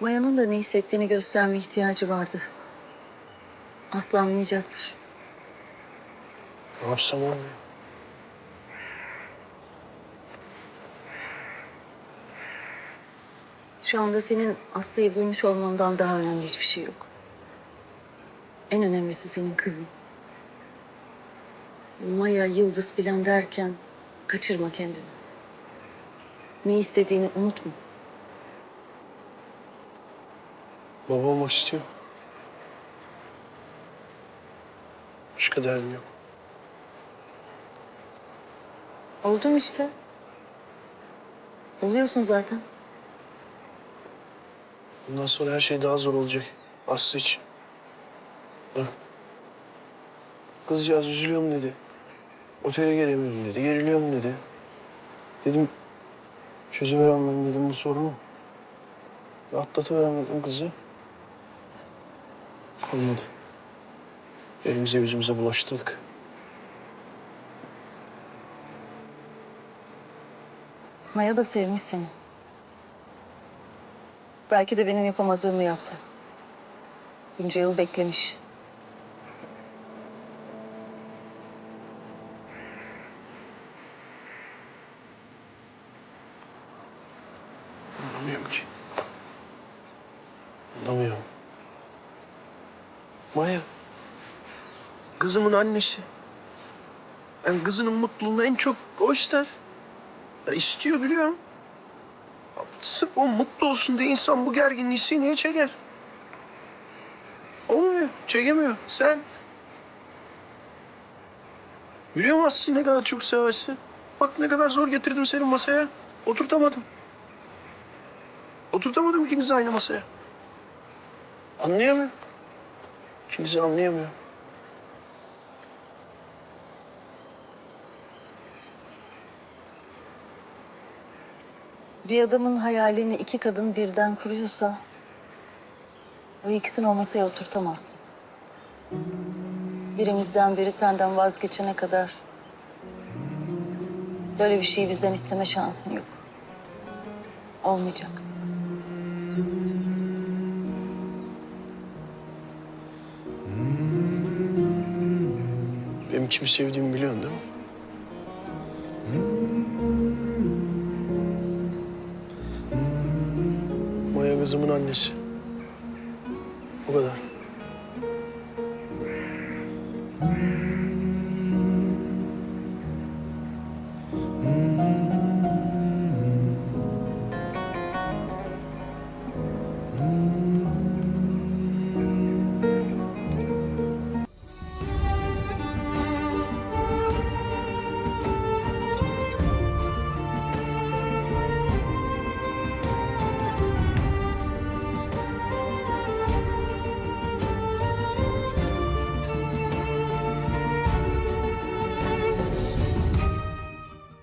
Maya'nın da ne hissettiğini gösterme ihtiyacı vardı. Aslı anlayacaktır. Ne yapsam olmuyor. Şu anda senin Aslı'yı bulmuş olmandan daha önemli hiçbir şey yok. En önemlisi senin kızın. Maya, Yıldız filan derken kaçırma kendini. Ne istediğini unutma. Baba olmak istiyorum. Başka derdim yok. Oldun işte. Oluyorsun zaten. Bundan sonra her şey daha zor olacak. Aslı için. Bak. Kızcağız üzülüyorum dedi. Otele gelemiyorum dedi. Geriliyorum dedi. Dedim çözüverem ben dedim bu sorunu. Ve atlatıverem dedim kızı. Olmadı. Elimize yüzümüze bulaştırdık. Maya da sevmiş seni. Belki de benim yapamadığımı yaptı. Bunca yıl beklemiş. Anlamıyorum ki. Anlamıyorum. Maya. Kızımın annesi. Yani kızının mutluluğunu en çok o ister. Ya istiyor biliyorum. Sırf o mutlu olsun diye insan bu gerginliği sineye çeker. Olmuyor. Çekemiyor. Sen. Biliyor musun Aslı'yı ne kadar çok seversin? Bak ne kadar zor getirdim seni masaya. Oturtamadım. Oturtamadım ikinizi aynı masaya. Anlayamıyor. İkinizi anlayamıyor. Bir adamın hayalini iki kadın birden kuruyorsa... ...o ikisini o masaya oturtamazsın. Birimizden biri senden vazgeçene kadar... ...böyle bir şeyi bizden isteme şansın yok. Olmayacak. Benim kimi sevdiğimi biliyorsun değil mi? Maya kızımın annesi. O kadar.